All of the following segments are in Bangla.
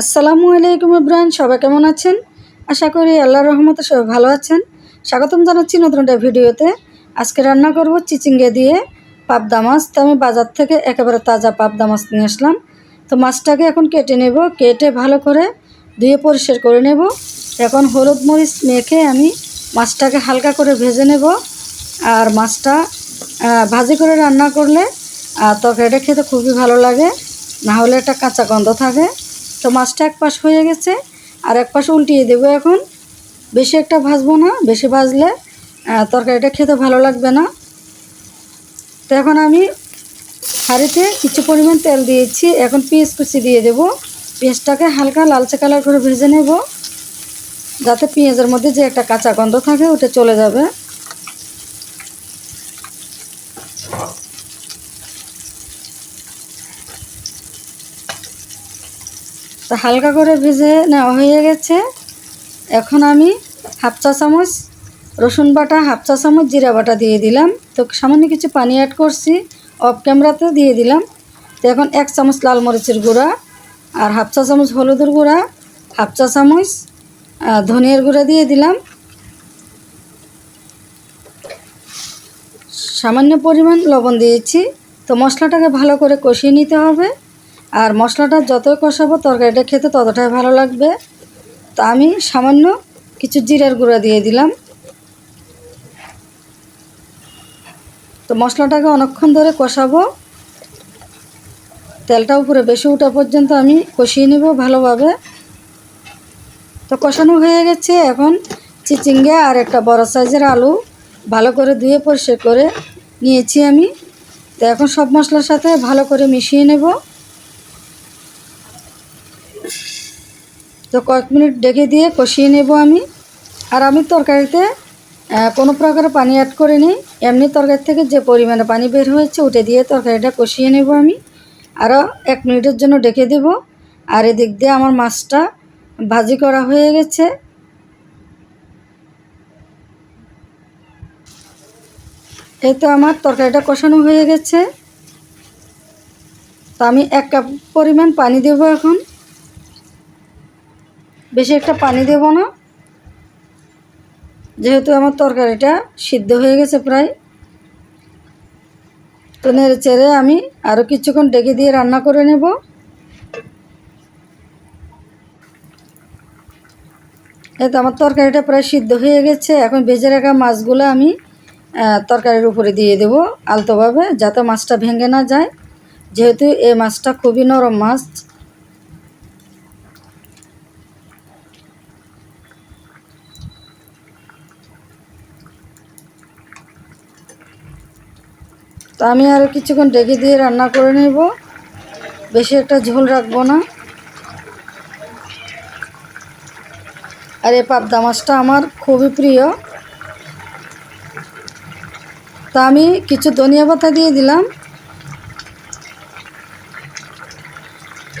আসসালামু আলাইকুম ইব্রাহিম সবাই কেমন আছেন? আশা করি আল্লাহর রহমতে সবাই ভালো আছেন। স্বাগতম জানাচ্ছি নতুন একটা ভিডিওতে। আজকে রান্না করব চিচিঙ্গে দিয়ে পাবদা মাছ। তো আমি বাজার থেকে একেবারে তাজা পাবদা মাছ নিয়ে আসলাম। তো মাছটাকে এখন কেটে নেব। কেটে ভালো করে ধুয়ে পরিষ্কার করে নেব। এখন হলুদ মরিচ মেখে আমি মাছটাকে হালকা করে ভেজে নেব। আর মাছটা ভাজি করে রান্না করলে তরকারিটা খেতে খুবই ভালো লাগে। না হলে একটা কাঁচা গন্ধ থাকে। তো মাছটা এক পাশ হয়ে গেছে, আর এক পাশ উল্টিয়ে দেবো এখন। বেশি একটা ভাজবো না, বেশি ভাজলে তরকারিটা খেতে ভালো লাগবে না। তো এখন আমি হাঁড়িতে কিছু পরিমাণ তেল দিয়েছি, এখন পেঁয়াজ কুচি দিয়ে দেবো। পেঁয়াজটাকে হালকা লালচে কালার করে ভেজে নেব, যাতে পেঁয়াজের মধ্যে যে একটা কাঁচা গন্ধ থাকে, ওটা চলে যাবে। তো হালকা করে ভেজে নেওয়া হয়ে গেছে। এখন আমি হাফ চা চামচ রসুন বাটা, হাফ চা চামচ জিরা বাটা দিয়ে দিলাম। তো সামান্য কিছু পানি অ্যাড করছি অফ ক্যামেরাতে দিয়ে দিলাম। তো এখন এক চামচ লাল মরিচের গুঁড়া আর হাফ চা চামচ হলুদের গুঁড়া, হাফ চা চামচ ধনিয়ার গুঁড়া দিয়ে দিলাম। সামান্য পরিমাণ লবণ দিয়েছি। তো মশলাটাকে ভালো করে কষিয়ে নিতে হবে। আর মশলাটা যতই কষাবো, তরকারিটা খেতে ততটাই ভালো লাগবে। তো আমি সামান্য কিছু জিরার গুঁড়া দিয়ে দিলাম। তো মশলাটাকে অনেকক্ষণ ধরে কষাবো। তেলটা উপরে বেশি ওঠা পর্যন্ত আমি কষিয়ে নেব ভালোভাবে। তো কষানো হয়ে গেছে এখন চিচিঙ্গা আর একটা বড় সাইজের আলু ভালো করে ধুয়ে পরিষ্কার করে নিয়েছি আমি। তো এখন সব মশলার সাথে ভালো করে মিশিয়ে নেব। তো কয়েক মিনিট ডেকে দিয়ে কষিয়ে নেব আমি। আর আমি তরকারিতে কোনো প্রকার পানি অ্যাড করিনি। এমনি তরকারি থেকে যে পরিমাণে পানি বের হয়েছে উঠে দিয়ে তরকারিটা কষিয়ে নেব আমি। আরও এক মিনিটের জন্য ডেকে দেব। আর এদিক দিয়ে আমার মাছটা ভাজি করা হয়ে গেছে। এই তো আমার তরকারিটা কষানো হয়ে গেছে। তো আমি এক কাপ পরিমাণ পানি দেবো এখন। বেশি একটা পানি দেব না। যেহেতু আমার তরকারিটা সিদ্ধ হয়ে গেছে প্রায়। তো নেড়ে চেড়ে আমি আরও কিছুক্ষণ ডেকে দিয়ে রান্না করে নেব। এই তো আমার তরকারিটা প্রায় সিদ্ধ হয়ে গেছে। এখন ভেজে রাখা মাছগুলো আমি তরকারির উপরে দিয়ে দেব আলতোভাবে, যাতে মাছটা ভেঙে না যায়। যেহেতু এই মাছটা খুবই নরম মাছ তো আমি আরও কিছুক্ষণ ডেকে দিয়ে রান্না করে নেব। বেশি একটা ঝোল রাখব না। আর এ পাবদা মাছটা আমার খুবই প্রিয়। তা আমি কিছু ধনিয়া পাতা দিয়ে দিলাম।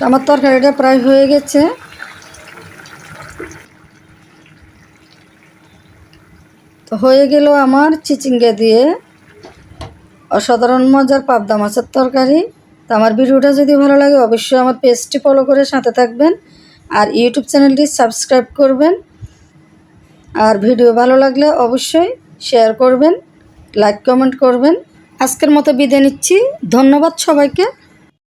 আমার তরকারিটা প্রায় হয়ে গেছে। তো হয়ে গেল আমার চিচিঙ্গা দিয়ে। অসাধারণ মজার পাবদা মাছের তরকারি। তো আমার ভিডিওটা যদি ভালো লাগে, অবশ্যই আমার পেজটি ফলো করে সাথে থাকবেন আর ইউটিউব চ্যানেলটি সাবস্ক্রাইব করবেন। আর ভিডিও ভালো লাগলে অবশ্যই শেয়ার করবেন লাইক কমেন্ট করবেন। আজকের মতো বিদায় নিচ্ছি। ধন্যবাদ সবাইকে।